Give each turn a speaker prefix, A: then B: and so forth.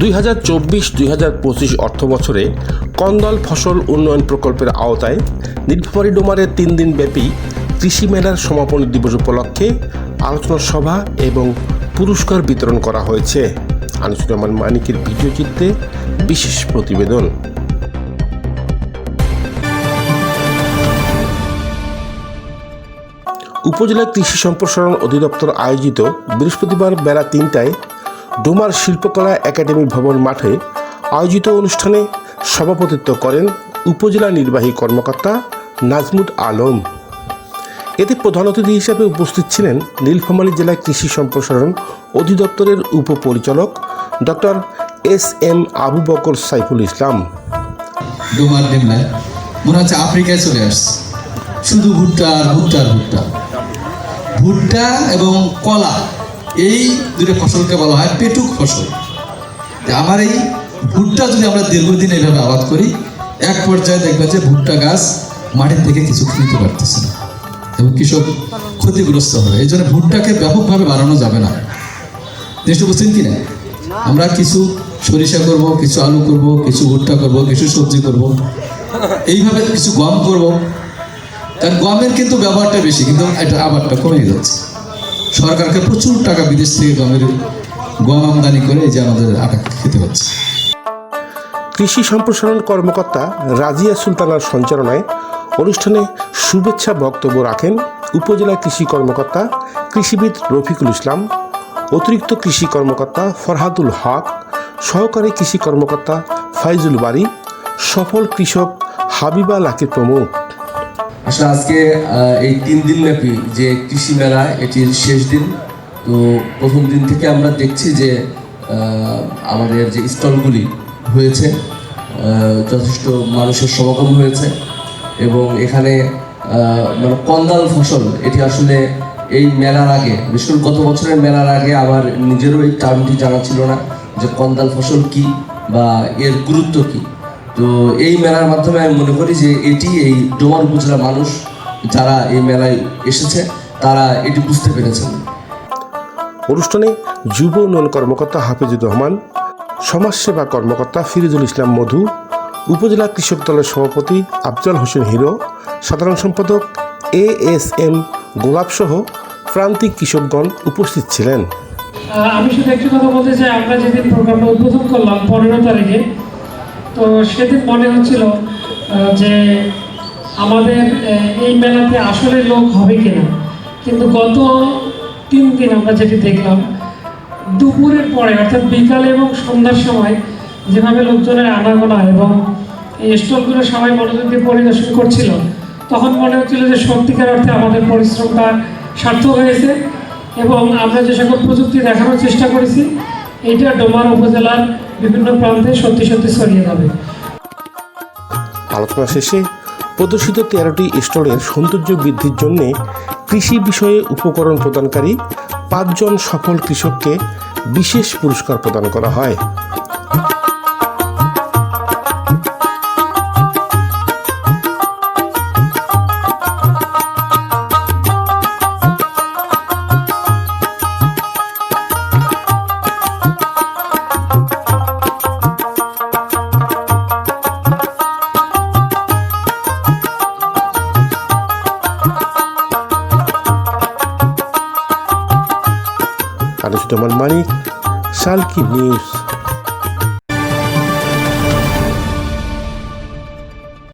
A: দুই হাজার চব্বিশ, দুই হাজার পঁচিশ অর্থ বছরে কন্দল ফসল উন্নয়ন প্রকল্পের আওতায় নীলফামারী ডোমারে তিন দিন ব্যাপী কৃষি মেলার সমাপনী দিবস উপলক্ষে আলোচনা সভা এবং পুরস্কার বিতরণ করা হয়েছে। আনিসুর মানিকের ভিডিও চিত্রে বিশেষ প্রতিবেদন। উপজেলা কৃষি সম্প্রসারণ অধিদপ্তর আয়োজিত বৃহস্পতিবার বেলা তিনটায় ডোমার শিল্পকলা একাডেমি ভবন মাঠে আয়োজিত অনুষ্ঠানে সভাপতিত্ব করেন উপজেলা নির্বাহী কর্মকর্তা নাজমুদ আলম। এতে প্রধান অতিথি হিসেবে উপস্থিত ছিলেন নীলফামারী জেলা কৃষি সম্প্রসারণ অধিদপ্তরের উপপরিচালক doctor S M Abu Bakar Saiful Islam.
B: Domar ডেমলায় মনে হচ্ছে আফ্রিকায় চলে শুধু ভুট্টা আর ভুট্টা ভুট্টা। ভুট্টা এবং কলা। এই দুটো ফসলকে বলা হয় পেটুক ফসল। আমার এই ভুট্টা যদি আমরা দীর্ঘদিন এইভাবে আবাদ করি, এক পর্যায়ে দেখবে যে ভুট্টা গাছ মাটির থেকে কিছু নিতে পারতেছে না এবং কৃষক ক্ষতিগ্রস্ত হবে। এই জন্য ভুট্টাকে ব্যাপকভাবে বাড়ানো যাবে না। জিনিসটা বুঝছেন কি না? আমরা কিছু সরিষা করব, কিছু আলু করব, কিছু ভুট্টা করব, কিছু সবজি করব, এইভাবে কিছু গম করব। কারণ গমের কিন্তু ব্যবহারটা বেশি, কিন্তু এটা আবারটা কমে যাচ্ছে। সরকারকে প্রচুর টাকা বিদেশ থেকে গমের, গম আমদানি করে যে আমাদের আটা খেতে হচ্ছে।
A: কৃষি সম্প্রসারণ কর্মকর্তা রাজিয়া সুলতানার সঞ্চালনায় অনুষ্ঠানে শুভেচ্ছা বক্তব্য রাখেন উপজেলা কৃষি কর্মকর্তা কৃষিবিদ রফিকুল ইসলাম, অতিরিক্ত কৃষি কর্মকর্তা ফরহাদুল হক, সহকারী কৃষি কর্মকর্তা ফাইজুল বাড়ি সফল কৃষক হাবিবা লাকি প্রমুখ।
C: আসলে আজকে এই তিন দিন ব্যাপী যে কৃষি মেলা, এটির শেষ দিন। তো প্রথম দিন থেকে আমরা দেখছি যে আমাদের যে স্টলগুলি হয়েছে যথেষ্ট মানুষের সমাগম হয়েছে এবং এখানে মানে কন্দাল ফসল, এটি আসলে এই মেলার আগে, বিশেষ করে গত বছরের মেলার আগে আমার নিজেরও এই টার্মটি জানা ছিল না যে কন্দাল ফসল কি বা এর গুরুত্ব কি। তো এই মেলার মাধ্যমে আমি মনে করি যে এটি এই ডোমার উপজেলার মানুষ যারা এই মেলায় এসেছে তারা এটি বুঝতে পেরেছেন।
A: অনুষ্ঠানে যুব উন্নয়ন কর্মকর্তা হাফিজুর রহমান সমাজসেবা কর্মকর্তা ফিরোজুল ইসলাম মধু উপজেলা কৃষক দলের সভাপতি আফজল হোসেন হিরো সাধারণ সম্পাদক এ এস এম গোলাপসহ প্রান্তিক কৃষকগণ উপস্থিত ছিলেন।
D: আমি শুধু একটি কথা বলতে চাই আমরা যেদিন প্রোগ্রামটা উদ্বোধন করলাম পনেরো তারিখে তো সেদিন মনে হচ্ছিল যে আমাদের এই মেলাতে আসলে লোক হবে কিনা। কিন্তু গত তিন দিন আমরা যেটি দেখলাম, দুপুরের পরে, অর্থাৎ বিকালে এবং সন্ধ্যার সময়, যেভাবে লোকজনের আনাগোনা এবং এই স্টলগুলো সবাই মনোযোগ দিয়ে পরিদর্শন করছিল, তখন মনে হচ্ছিল যে সত্যিকার অর্থে আমাদের পরিশ্রমটা সার্থক হয়েছে এবং আমরা যে সকল প্রযুক্তি দেখানোর চেষ্টা করেছি, এইটা ডোমার উপজেলার বিভিন্ন প্রান্তে সত্যি সত্যি ছড়িয়ে যাবে।
A: আলোচনা শেষে প্রদর্শিত তেরোটি স্টলের সৌন্দর্য বৃদ্ধির জন্য কৃষি বিষয়ে উপকরণ প্রদানকারী পাঁচজন সফল কৃষককে বিশেষ পুরস্কার প্রদান করা হয়। আনিসুজ্জামান মানিক সালকি নিউজ